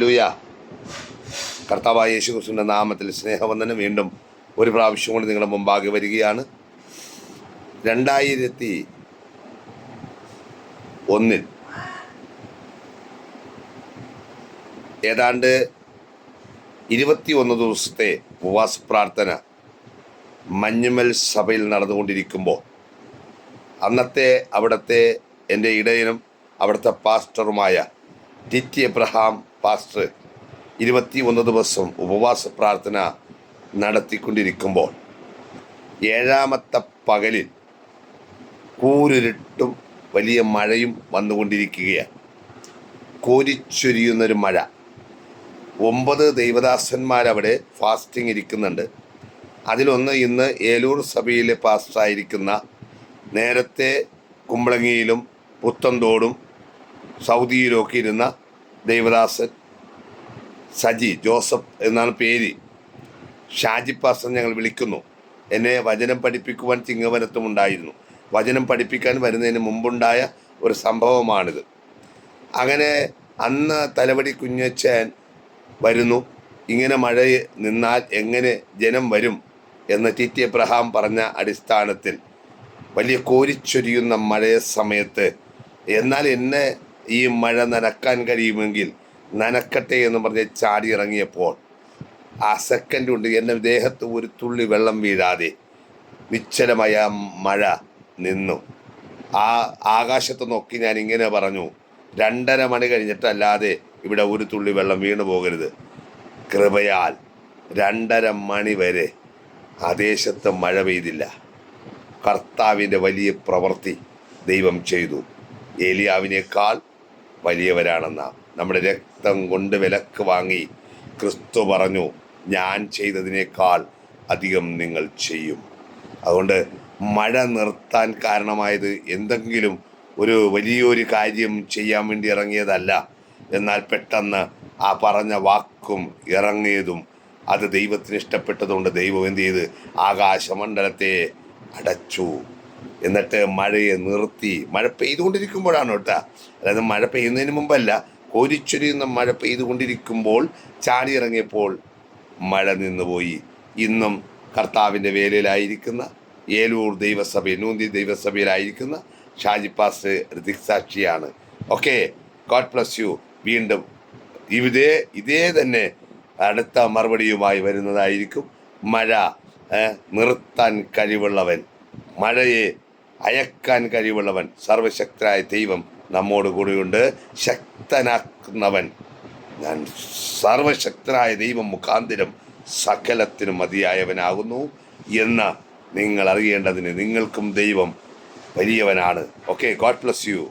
ലൂയ കർത്താവായ യേശു ക്രിസ്തുവിന്റെ നാമത്തിൽ സ്നേഹവന്ദനം വീണ്ടും ഒരു പ്രാവശ്യം കൂടി നിങ്ങളുടെ മുമ്പാകെ വരികയാണ്. രണ്ടായിരത്തി ഒന്നിൽ ഏതാണ്ട് ഇരുപത്തി ഒന്ന് ദിവസത്തെ ഉപവാസ പ്രാർത്ഥന മഞ്ഞുമൽ സഭയിൽ നടന്നുകൊണ്ടിരിക്കുമ്പോൾ അന്നത്തെ അവിടുത്തെ എന്റെ ഇടയനും അവിടുത്തെ പാസ്റ്ററുമായ ടിറ്റി എബ്രഹാം പാസ്റ്റർ ഇരുപത്തി ഒന്ന് ദിവസം ഉപവാസ പ്രാർത്ഥന നടത്തിക്കൊണ്ടിരിക്കുമ്പോൾ ഏഴാമത്തെ പകലിൽ കൂരിട്ടും വലിയ മഴയും വന്നുകൊണ്ടിരിക്കുകയാണ്. കോരിച്ചൊരിയുന്നൊരു മഴ. ഒമ്പത് ദൈവദാസന്മാരവിടെ ഫാസ്റ്റിംഗ് ഇരിക്കുന്നുണ്ട്. അതിലൊന്ന് ഇന്ന് ഏലൂർ സഭയിലെ പാസ്റ്ററായിരിക്കുന്ന നേരത്തെ കുമ്പളങ്ങിയിലും പുത്തന്തോടും സൗദിയിലുമൊക്കെ ഇരുന്ന ദൈവദാസൻ സജി ജോസഫ് എന്നാണ് പേര്. ഷാജി പാസ്റ്റർ ഞങ്ങൾ വിളിക്കുന്നു. എന്നെ വചനം പഠിപ്പിക്കുവാൻ ചിങ്ങവനത്തും ഉണ്ടായിരുന്നു. വചനം പഠിപ്പിക്കാൻ വരുന്നതിന് മുമ്പുണ്ടായ ഒരു സംഭവമാണിത്. അങ്ങനെ അന്ന് തലവടി കുഞ്ഞച്ചൻ വരുന്നു. ഇങ്ങനെ മഴ നിന്നാൽ എങ്ങനെ ജനം വരും എന്ന് ടി ടി എബ്രഹാം പറഞ്ഞ അടിസ്ഥാനത്തിൽ വലിയ കോരിച്ചൊരിയുന്ന മഴയ സമയത്ത് എന്നാൽ എന്നെ ഈ മഴ നനക്കാൻ കഴിയുമെങ്കിൽ നനക്കട്ടെ എന്ന് പറഞ്ഞ് ചാടി ഇറങ്ങിയപ്പോൾ ആ സെക്കൻഡ് കൊണ്ട് എന്റെ ദേഹത്ത് ഒരു തുള്ളി വെള്ളം വീഴാതെ നിശ്ചലമായ മഴ നിന്നു. ആ ആകാശത്ത് നോക്കി ഞാൻ ഇങ്ങനെ പറഞ്ഞു രണ്ടര മണി കഴിഞ്ഞിട്ടല്ലാതെ ഇവിടെ ഒരു തുള്ളി വെള്ളം വീണു പോകരുത്. കൃപയാൽ രണ്ടര മണി വരെ ആ ദേശത്ത് മഴ പെയ്തില്ല. കർത്താവിന്റെ വലിയ പ്രവൃത്തി ദൈവം ചെയ്തു. ഏലിയാവിനേക്കാൾ വലിയവരാണെന്ന. നമ്മുടെ രക്തം കൊണ്ട് വിലക്ക് വാങ്ങി ക്രിസ്തു പറഞ്ഞു ഞാൻ ചെയ്തതിനേക്കാൾ അധികം നിങ്ങൾ ചെയ്യും. അതുകൊണ്ട് മഴ നിർത്താൻ കാരണമായത് എന്തെങ്കിലും ഒരു വലിയൊരു കാര്യം ചെയ്യാൻ വേണ്ടി ഇറങ്ങിയതല്ല. എന്നാൽ പെട്ടെന്ന് ആ പറഞ്ഞ വാക്കും ഇറങ്ങിയതും അത് ദൈവത്തിന് ഇഷ്ടപ്പെട്ടതുകൊണ്ട് ദൈവം എന്ത് ചെയ്ത്? ആകാശമണ്ഡലത്തെ അടച്ചു. എന്നിട്ട് മഴയെ നിർത്തി. മഴ പെയ്തുകൊണ്ടിരിക്കുമ്പോഴാണ് കേട്ടോ. അതായത് മഴ പെയ്യുന്നതിന് മുമ്പല്ല കോരിച്ചൊരിയുന്ന മഴ പെയ്തുകൊണ്ടിരിക്കുമ്പോൾ ചാടി ഇറങ്ങിയപ്പോൾ മഴ നിന്നുപോയി. ഇന്നും കർത്താവിന്റെ വേലയിലായിരിക്കുന്ന ഏലൂർ ദൈവസഭയിൽ നൂന്തി ദൈവസഭയിലായിരിക്കുന്ന ഷാജി പാസ് ഋതിസാക്ഷിയാണ് ഓക്കെ ഗോഡ് പ്ലസ് യു. വീണ്ടും ഇതേ ഇതേ തന്നെ അടുത്ത മറുപടിയുമായി വരുന്നതായിരിക്കും മഴ നിർത്താൻ കഴിവുള്ളവൻ. മഴയെ അയക്കാൻ കഴിവുള്ളവൻ സർവശക്തരായ ദൈവം നമ്മോട് കൂടെയുണ്ട്. ശക്തനാക്കുന്നവൻ ഞാൻ സർവശക്തനായ ദൈവം മുഖാന്തിരം സകലത്തിനും മതിയായവനാകുന്നു എന്ന് നിങ്ങൾ അറിയേണ്ടതിന് നിങ്ങൾക്കും ദൈവം വലിയവനാണ്. Okay God bless U